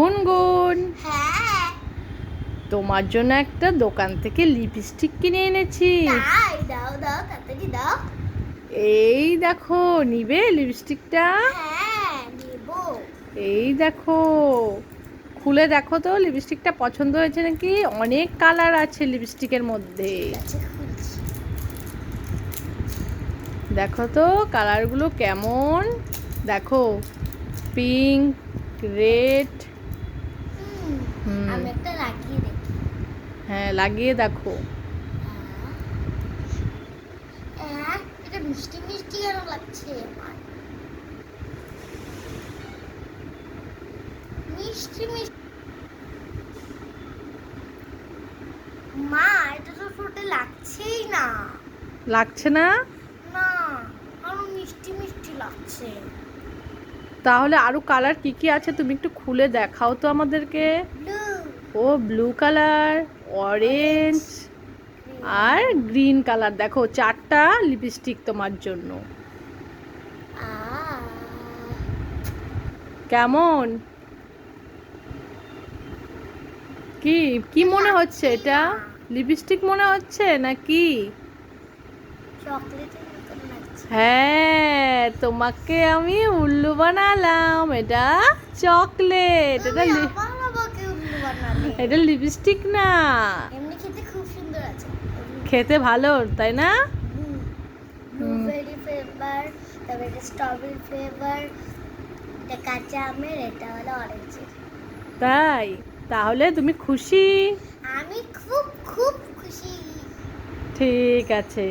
গুনগুন। হ্যাঁ। তোমার জন্য একটা দোকান থেকে লিপস্টিক কিনে এনেছি। এই দেখো নিবে লিপস্টিকটা? হ্যাঁ এই দেখো খুলে দেখো তো লিপস্টিকটা পছন্দ হয়েছে নাকি? অনেক কালার আছে লিপস্টিকের মধ্যে। দেখো তো কালারগুলো কেমন? দেখো পিঙ্ক রেড। আমি একটা লাগিয়ে দেখি। হ্যাঁ লাগিয়ে দেখো। হ্যাঁ। এটা মিষ্টি মিষ্টি কেন লাগছে? মিষ্টি মিষ্টি। মা এটা তো ঠোঁটে লাগছেই না। লাগছে না? না আরও মিষ্টি মিষ্টি লাগছে। তাহলে আরও কালার কি কি আছে তুমি একটু খুলে দেখাও তো আমাদেরকে। ব্লু ও ব্লু কালার অরেঞ্জ আর গ্রিন কালার দেখো চারটা লিপস্টিক তোমার জন্য। কেমন? কি কি মনে হচ্ছে এটা? লিপস্টিক মনে হচ্ছে নাকি? হ্যাঁ তোমাকে আমি উল্লু বানালাম। এটা চকলেট এটা এটা লিপস্টিক না। এমনি খেতে খুব সুন্দর আছে। খেতে ভালো তাই না? ব্লুবেরি ফ্লেভার তারপরে এটা স্ট্রবেরি ফ্লেভার এটা কাঁচা আমের এটা হলো অরেঞ্জের তাই? তাহলে তুমি খুশি? আমি খুব খুব খুশি। ঠিক আছে।